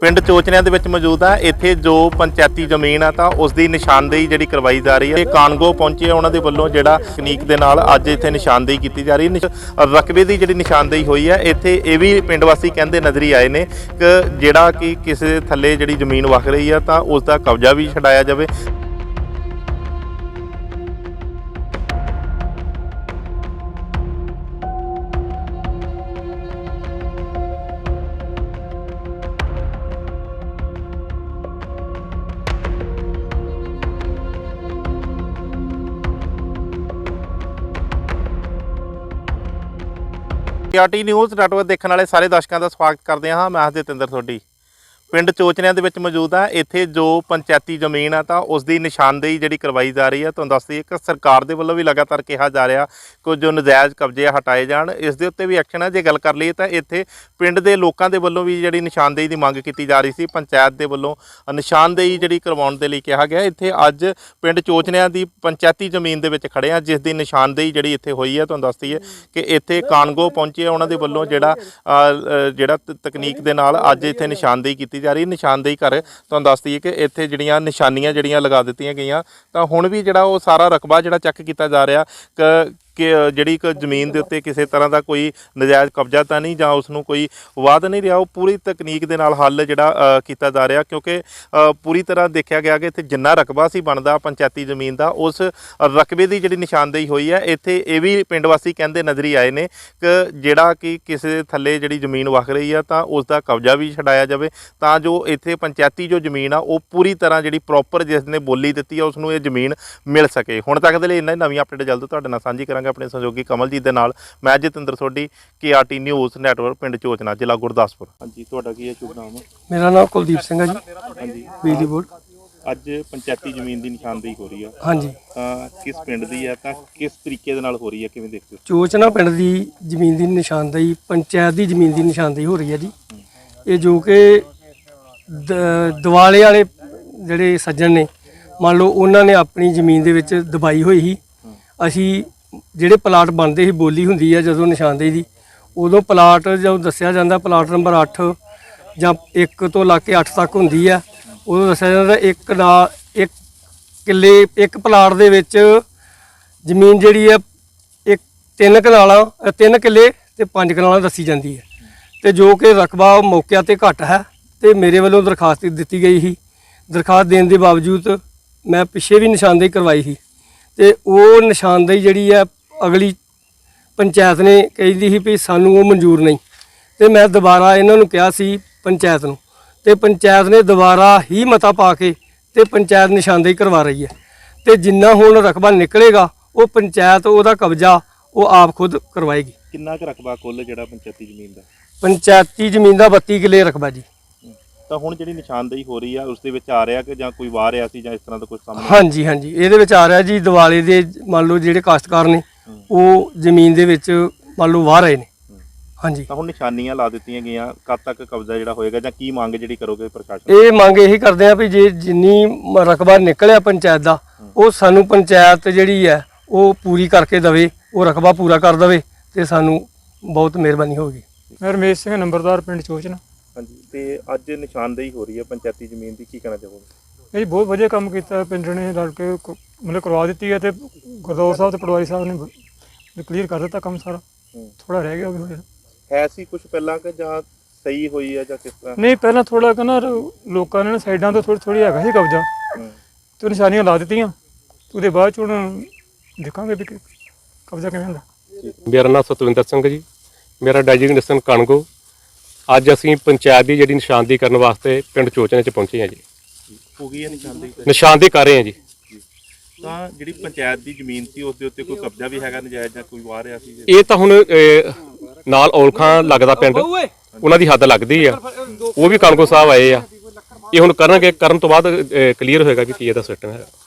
ਪਿੰਡ ਚੋਚਨਿਆਂ ਦੇ ਵਿੱਚ ਮੌਜੂਦ ਆ। ਇੱਥੇ ਜੋ ਪੰਚਾਇਤੀ ਜ਼ਮੀਨ ਆ ਤਾਂ ਉਸ ਦੀ ਨਿਸ਼ਾਨਦੇਹੀ ਜਿਹੜੀ ਕਰਵਾਈ ਜਾ ਰਹੀ ਹੈ। ਇਹ ਕਾਨਗੋ ਪਹੁੰਚੇ ਆ, ਉਹਨਾਂ ਦੇ ਵੱਲੋਂ ਜਿਹੜਾ ਤਕਨੀਕ ਦੇ ਨਾਲ ਅੱਜ ਇੱਥੇ ਨਿਸ਼ਾਨਦੇਹੀ ਕੀਤੀ ਜਾ ਰਹੀ ਹੈ। ਨਿਸ਼- ਰਕਬੇ ਦੀ ਜਿਹੜੀ ਨਿਸ਼ਾਨਦੇਹੀ ਹੋਈ ਹੈ ਇੱਥੇ ਇਹ ਵੀ ਪਿੰਡ ਵਾਸੀ ਕਹਿੰਦੇ ਨਜ਼ਰੀ ਆਏ ਨੇ ਕਿ ਜਿਹੜਾ ਕਿ ਕਿਸੇ ਥੱਲੇ ਜਿਹੜੀ ਜ਼ਮੀਨ ਵਖ ਰਹੀ ਆ ਤਾਂ ਉਸ ਦਾ ਕਬਜ਼ਾ ਵੀ ਛਡਾਇਆ ਜਾਵੇ। ਆਰਟੀ ਨਿਊਜ਼ ਨੈਟਵਰਕ ਦੇਖਣ ਵਾਲੇ ਸਾਰੇ ਦਰਸ਼ਕਾਂ ਦਾ ਸਵਾਗਤ ਕਰਦੇ ਹਾਂ। ਮੈਂ ਹਰਜਿੰਦਰ ਤੁਹਾਡੀ ਪਿੰਡ ਚੋਚਨਿਆਂ ਦੇ ਵਿੱਚ ਮੌਜੂਦ ਆ। ਇੱਥੇ ਜੋ ਪੰਚਾਇਤੀ ਜ਼ਮੀਨ ਆ ਤਾਂ ਉਸ ਦੀ ਨਿਸ਼ਾਨਦੇਹੀ ਜਿਹੜੀ ਕਰਵਾਈ ਜਾ ਰਹੀ ਹੈ ਤੁਹਾਨੂੰ ਦੱਸ ਦਈਏ ਕਿ ਸਰਕਾਰ ਦੇ ਵੱਲੋਂ ਵੀ ਲਗਾਤਾਰ ਕਿਹਾ ਜਾ ਰਿਹਾ ਕਿ ਜੋ ਨਜਾਇਜ਼ ਕਬਜ਼ੇ ਆ ਹਟਾਏ ਜਾਣ। ਇਸ ਦੇ ਉੱਤੇ ਵੀ ਐਕਸ਼ਨ ਹੈ ਜੇ ਗੱਲ ਕਰ ਲਈਏ ਤਾਂ ਇੱਥੇ ਪਿੰਡ ਦੇ ਲੋਕਾਂ ਦੇ ਵੱਲੋਂ ਵੀ ਜਿਹੜੀ ਨਿਸ਼ਾਨਦੇਹੀ ਦੀ ਮੰਗ ਕੀਤੀ ਜਾ ਰਹੀ ਸੀ। ਪੰਚਾਇਤ ਦੇ ਵੱਲੋਂ ਨਿਸ਼ਾਨਦੇਹੀ ਜਿਹੜੀ ਕਰਵਾਉਣ ਦੇ ਲਈ ਕਿਹਾ ਗਿਆ। ਇੱਥੇ ਅੱਜ ਪਿੰਡ ਚੋਚਨਿਆਂ ਦੀ ਪੰਚਾਇਤੀ ਜ਼ਮੀਨ ਦੇ ਵਿੱਚ ਖੜੇ ਆ ਜਿਸ ਦੀ ਨਿਸ਼ਾਨਦੇਹੀ ਜਿਹੜੀ ਇੱਥੇ ਹੋਈ ਹੈ ਤੁਹਾਨੂੰ ਦੱਸ ਦਈਏ ਕਿ ਇੱਥੇ ਕਾਨਗੋ ਪਹੁੰਚੇ ਆ, ਉਹਨਾਂ ਦੇ ਵੱਲੋਂ ਜਿਹੜਾ ਜਿਹੜਾ ਤ- ਤਕਨੀਕ ਦੇ ਨਾਲ ਅੱਜ ਇੱਥੇ ਨਿਸ਼ਾਨਦੇਹੀ ਕੀਤੀ ਜਾ ਰਹੀ ਨਿਸ਼ਾਨਦੇਹੀ ਕਰ ਤੁਹਾਨੂੰ ਦੱਸ ਦਈਏ ਕਿ ਇੱਥੇ ਜਿਹੜੀਆਂ ਨਿਸ਼ਾਨੀਆਂ ਜਿਹੜੀਆਂ ਲਗਾ ਦਿੱਤੀਆਂ ਗਈਆਂ, ਤਾਂ ਹੁਣ ਵੀ ਜਿਹੜਾ ਉਹ ਸਾਰਾ ਰਕਬਾ ਜਿਹੜਾ ਚੈੱਕ ਕੀਤਾ ਜਾ ਰਿਹਾ ਕਿ ਜਿਹੜੀ ਇੱਕ ਜ਼ਮੀਨ ਦੇ ਉੱਤੇ ਕਿਸੇ ਤਰ੍ਹਾਂ ਦਾ ਕੋਈ ਨਜਾਇਜ਼ ਕਬਜ਼ਾ ਤਾਂ ਨਹੀਂ ਜਾਂ ਉਸ ਨੂੰ ਕੋਈ ਵਾਦ ਨਹੀਂ ਰਿਹਾ, ਉਹ ਪੂਰੀ ਤਕਨੀਕ ਦੇ ਨਾਲ ਹੱਲ ਜਿਹੜਾ ਕੀਤਾ ਜਾ ਰਿਹਾ ਕਿਉਂਕਿ ਪੂਰੀ ਤਰ੍ਹਾਂ ਦੇਖਿਆ ਗਿਆ ਕਿ ਇੱਥੇ ਜਿੰਨਾ ਰਕਬਾ ਸੀ ਬਣਦਾ ਪੰਚਾਇਤੀ ਜ਼ਮੀਨ ਦਾ, ਉਸ ਰਕਬੇ ਦੀ ਜਿਹੜੀ ਨਿਸ਼ਾਨਦੇਹੀ ਹੋਈ ਹੈ, ਇੱਥੇ ਇਹ ਵੀ ਪਿੰਡ ਵਾਸੀ ਕਹਿੰਦੇ ਨਜ਼ਰੀ ਆਏ ਨੇ ਕਿ ਜਿਹੜਾ ਕਿ ਕਿਸੇ ਥੱਲੇ ਜਿਹੜੀ ਜ਼ਮੀਨ ਵਖ ਰਹੀ ਆ, ਤਾਂ ਉਸ ਦਾ ਕਬਜ਼ਾ ਵੀ ਛਡਾਇਆ ਜਾਵੇ, ਤਾਂ ਜੋ ਇੱਥੇ ਪੰਚਾਇਤੀ ਜੋ ਜ਼ਮੀਨ ਆ, ਉਹ ਪੂਰੀ ਤਰ੍ਹਾਂ ਜਿਹੜੀ ਪ੍ਰੋਪਰ ਜਿਸ ਨੇ ਬੋਲੀ ਦਿੱਤੀ ਆ ਉਸ ਨੂੰ ਇਹ ਜ਼ਮੀਨ ਮਿਲ ਸਕੇ। ਹੁਣ ਤੱਕ ਦੇ ਲਈ ਇੰਨਾ ਹੀ, ਨਵੀਂ ਅਪਡੇਟ ਜਲਦ ਤੁਹਾਡੇ ਨਾਲ ਸਾਂਝੀ ਕਰਾਂਗੇ। ਆਪਣੇ ਸਹਿਯੋਗੀ ਕਮਲਜੀਤ ਦੇ ਨਾਲ ਮੈਂ Jatinder Sodhi KRT news network ਪਿੰਡ ਚੋਚਨਾ ਜ਼ਿਲ੍ਹਾ ਗੁਰਦਾਸਪੁਰ। ਹਾਂਜੀ ਤੁਹਾਡਾ ਕੀ ਹੈ ਸ਼ੁਭ ਨਾਮ? ਮੇਰਾ ਨਾਮ ਕੁਲਦੀਪ ਸਿੰਘ ਹੈ ਜੀ। ਹਾਂਜੀ। ਬਿਜਲੀ ਬੋਰਡ। ਅੱਜ ਪੰਚਾਇਤੀ ਜ਼ਮੀਨ ਦੀ ਨਿਸ਼ਾਨਦੇਹੀ ਹੋ ਰਹੀ ਆ। ਹਾਂਜੀ। ਤਾਂ ਕਿਸ ਪਿੰਡ ਦੀ ਹੈ ਤਾਂ ਕਿਸ ਤਰੀਕੇ ਦੇ ਨਾਲ ਹੋ ਰਹੀ ਹੈ ਕਿਵੇਂ ਦੇਖਦੇ ਹੋ? ਚੋਚਨਾ ਪਿੰਡ ਦੀ ਜ਼ਮੀਨ ਦੀ ਨਿਸ਼ਾਨਦੇਹੀ ਪੰਚਾਇਤ ਦੀ ਜ਼ਮੀਨ ਦੀ ਨਿਸ਼ਾਨਦੇਹੀ ਹੋ ਰਹੀ ਹੈ ਜੀ। ਇਹ ਜੋ ਕਿ ਦਿਵਾਲੇ ਵਾਲੇ ਜਿਹੜੇ ਸੱਜਣ ਨੇ ਮੰਨ ਲਓ ਉਹਨਾਂ ਨੇ ਆਪਣੀ ਜ਼ਮੀਨ ਦੇ ਵਿੱਚ ਦਬਾਈ ਹੋਈ ਸੀ। ਅਸੀਂ ਜਿਹੜੇ ਪਲਾਟ ਬਣਦੇ ਸੀ, ਬੋਲੀ ਹੁੰਦੀ ਹੈ ਜਦੋਂ ਨਿਸ਼ਾਨਦੇਹੀ ਦੀ, ਉਦੋਂ ਪਲਾਟ ਜਦੋਂ ਦੱਸਿਆ ਜਾਂਦਾ, ਪਲਾਟ ਨੰਬਰ 8 ਜਾਂ 1 ਤੋਂ ਲਾ ਕੇ 8 ਤੱਕ ਹੁੰਦੀ ਆ, ਉਦੋਂ ਦੱਸਿਆ ਜਾਂਦਾ ਇੱਕ ਨਾਲ ਇੱਕ ਕਿੱਲੇ, ਇੱਕ ਪਲਾਟ ਦੇ ਵਿੱਚ ਜ਼ਮੀਨ ਜਿਹੜੀ ਹੈ ਇੱਕ ਤਿੰਨ ਕਨਾਲਾਂ ਤਿੰਨ ਕਿੱਲੇ ਤੇ ਪੰਜ ਕਨਾਲਾਂ ਦੱਸੀ ਜਾਂਦੀ ਹੈ ਤੇ ਜੋ ਕਿ ਰਕਬਾ ਮੌਕਿਆਂ ਤੇ ਘੱਟ ਹੈ ਤੇ ਮੇਰੇ ਵੱਲੋਂ ਦਰਖਾਸਤ ਦਿੱਤੀ ਗਈ ਸੀ। ਦਰਖਾਸਤ ਦੇਣ ਦੇ ਬਾਵਜੂਦ ਮੈਂ ਪਿੱਛੇ ਵੀ ਨਿਸ਼ਾਨਦੇਹੀ ਕਰਵਾਈ ਸੀ। ਤੇ ਉਹ ਨਿਸ਼ਾਨਦੇਹੀ ਜਿਹੜੀ ਹੈ ਅਗਲੀ ਪੰਚਾਇਤ ਨੇ ਕਹਿੰਦੀ ਸੀ ਵੀ ਸਾਨੂੰ ਉਹ ਮਨਜ਼ੂਰ ਨਹੀਂ। ਤੇ ਮੈਂ ਦੁਬਾਰਾ ਇਹਨਾਂ ਨੂੰ ਕਿਹਾ ਸੀ ਪੰਚਾਇਤ ਨੂੰ। ਤੇ ਪੰਚਾਇਤ ਨੇ ਦੁਬਾਰਾ ਹੀ ਮਤਾ ਪਾ ਕੇ ਤੇ ਪੰਚਾਇਤ ਨਿਸ਼ਾਨਦੇਹੀ ਕਰਵਾ ਰਹੀ ਹੈ। ਤੇ ਜਿੰਨਾ ਹੁਣ ਰਕਬਾ ਨਿਕਲੇਗਾ ਉਹ ਪੰਚਾਇਤ ਉਹਦਾ ਕਬਜ਼ਾ ਉਹ ਆਪ ਖੁਦ ਕਰਵਾਏਗੀ। ਕਿੰਨਾ ਕੁ ਰਕਬਾ ਕੁੱਲ ਜਿਹੜਾ ਪੰਚਾਇਤੀ ਜ਼ਮੀਨ ਦਾ? ਪੰਚਾਇਤੀ ਜ਼ਮੀਨ ਦਾ 32 ਕਿੱਲੇ ਰਕਬਾ ਜੀ। ਤਾਂ ਹੁਣ ਜਿਹੜੀ ਨਿਸ਼ਾਨਦੇਹੀ ਹੋ ਰਹੀ ਆ ਉਸ ਦੇ ਵਿੱਚ ਆ ਰਿਹਾ ਕਿ ਜਾਂ ਕੋਈ ਵਾਰ ਰਿਹਾ ਸੀ ਜਾਂ ਇਸ ਤਰ੍ਹਾਂ ਦਾ ਕੁਝ ਸਾਹਮਣੇ ਹਾਂਜੀ ਹਾਂਜੀ। ਇਹਦੇ ਵਿੱਚ ਆ ਰਿਹਾ ਜੀ ਦਿਵਾਲੀ ਦੇ ਮੰਨ ਲਓ ਜਿਹੜੇ ਕਾਸ਼ਤਕਾਰ ਨੇ ਉਹ ਜ਼ਮੀਨ ਦੇ ਵਿੱਚ ਮੰਨ ਲਓ ਵਾਹ ਰਹੇ ਨੇ। ਹਾਂਜੀ। ਤਾਂ ਹੁਣ ਨਿਸ਼ਾਨੀਆਂ ਲਾ ਦਿੱਤੀਆਂ ਗਈਆਂ ਕਦ ਤੱਕ ਕਬਜ਼ਾ ਜਿਹੜਾ ਹੋਏਗਾ ਜਾਂ ਕੀ ਮੰਗ ਜਿਹੜੀ ਕਰੋਗੇ ਪ੍ਰਸ਼ਾਸਨ? ਇਹ ਮੰਗ ਇਹੀ ਕਰਦੇ ਆ ਵੀ ਜੇ ਜਿੰਨੀ ਰਕਬਾ ਨਿਕਲਿਆ ਪੰਚਾਇਤ ਦਾ ਉਹ ਸਾਨੂੰ ਪੰਚਾਇਤ ਜਿਹੜੀ ਹੈ ਉਹ ਪੂਰੀ ਕਰਕੇ ਦਵੇ ਉਹ ਰਕਬਾ ਪੂਰਾ ਕਰ ਦਵੇ ਤੇ ਸਾਨੂੰ ਬਹੁਤ ਮਿਹਰਬਾਨੀ ਹੋਗੀ ਮੈਂ ਰਮੇਸ਼ ਸਿੰਘ ਨੰਬਰਦਾਰ ਪਿੰਡ ਚੋਚਨਾ। ਹਾਂਜੀ ਤੇ ਅੱਜ ਨਿਸ਼ਾਨਦੇਹੀ ਹੋ ਰਹੀ ਹੈ ਪੰਚਾਇਤੀ ਜ਼ਮੀਨ ਦੀ ਕੀ ਕਹਿਣਾ ਚਾਹੋਗੇ? ਇਹ ਬਹੁਤ ਵਧੀਆ ਕੰਮ ਕੀਤਾ ਪਿੰਡ ਨੇ ਰਲ ਕੇ ਕ- ਮਤਲਬ ਕਰਵਾ ਦਿੱਤੀ ਹੈ ਤੇ ਗੁਰਦੌਰ ਸਾਹਿਬ ਤੇ ਪਟਵਾਰੀ ਸਾਹਿਬ ਨੇ ਕਲੀਅਰ ਕਰ ਦਿੱਤਾ ਕੰਮ ਸਾਰਾ। ਹੂੰ। ਥੋੜਾ ਰਹਿ ਗਿਆ ਹੋਇਆ। ਹੈ ਸੀ ਕੁਝ ਪਹਿਲਾਂ ਕਿ ਜਾਂ ਸਹੀ ਹੋਈ ਹੈ ਜਾਂ ਕਿਸ ਤਰ੍ਹਾਂ? ਨਹੀਂ ਪਹਿਲਾਂ ਥੋੜਾ ਕਿ ਨਾ ਰ- ਲੋਕਾਂ ਨੇ ਨਾ ਸਾਈਡਾਂ ਤੋਂ ਥੋੜੀ ਥੋੜੀ ਹੈਗਾ ਸੀ ਕਬਜ਼ਾ। ਹੂੰ। ਤੇ ਉਹ ਨਿਸ਼ਾਨੀਆਂ ਲਾ ਦਿੱਤੀਆਂ। ਤੇ ਉਹਦੇ ਬਾਅਦ ਚ ਹੁਣ ਦੇਖਾਂਗੇ ਵੀ ਕਿ ਕਬਜ਼ਾ ਕਿਵੇਂ ਹੁੰਦਾ। ਮੇਰਾ ਨਾਮ ਸਤਵਿੰਦਰ ਸਿੰਘ ਜੀ। ਮੇਰਾ ਡੈਜਿਗਨੇਸ਼ਨ ਕਣਗੋ ਅੱਜ ਅਸੀਂ ਪੰਚਾਇਤ ਦੀ ਜਿਹੜੀ ਨਿਸ਼ਾਨਦੇਹੀ ਕਰਨ ਵਾਸਤੇ ਪਿੰਡ ਚੋਚਨੇ ਚ ਪਹੁੰਚੇ ਹਾਂ ਜੀ। ਹੋ ਗਈ ਹੈ ਨਿਸ਼ਾਨਦੇਹੀ ਨਿਸ਼ਾਨਦੇਹੀ ਕਰ ਰਹੇ ਹਾਂ ਜੀ। ਤਾਂ ਜਿਹੜੀ ਪੰਚਾਇਤ ਦੀ ਜ਼ਮੀਨ ਸੀ ਉਸ ਦੇ ਉੱਤੇ ਕੋਈ ਕਬਜ਼ਾ ਵੀ ਹੈਗਾ ਨਜਾਇਜ਼ ਜਾਂ ਕੋਈ ਵਾਰ ਰਿਹਾ ਸੀ? ਇਹ ਤਾਂ ਹੁਣ ਅਹ, ਨਾਲ ਔਲਖਾਂ ਲੱਗਦਾ ਪਿੰਡ। ਉਹਨਾਂ ਦੀ ਹੱਦ ਲੱਗਦੀ ਆ। ਉਹ ਵੀ ਕਣਗੋ ਸਾਹਿਬ ਆਏ ਆ। ਇਹ ਹੁਣ ਕਰਨਗੇ ਕਰਨ ਤੋਂ ਬਾਅਦ ਕਲੀਅਰ ਹੋਏਗਾ ਵੀ ਕੀ ਇਹਦਾ ਸਿਸਟਮ ਹੈ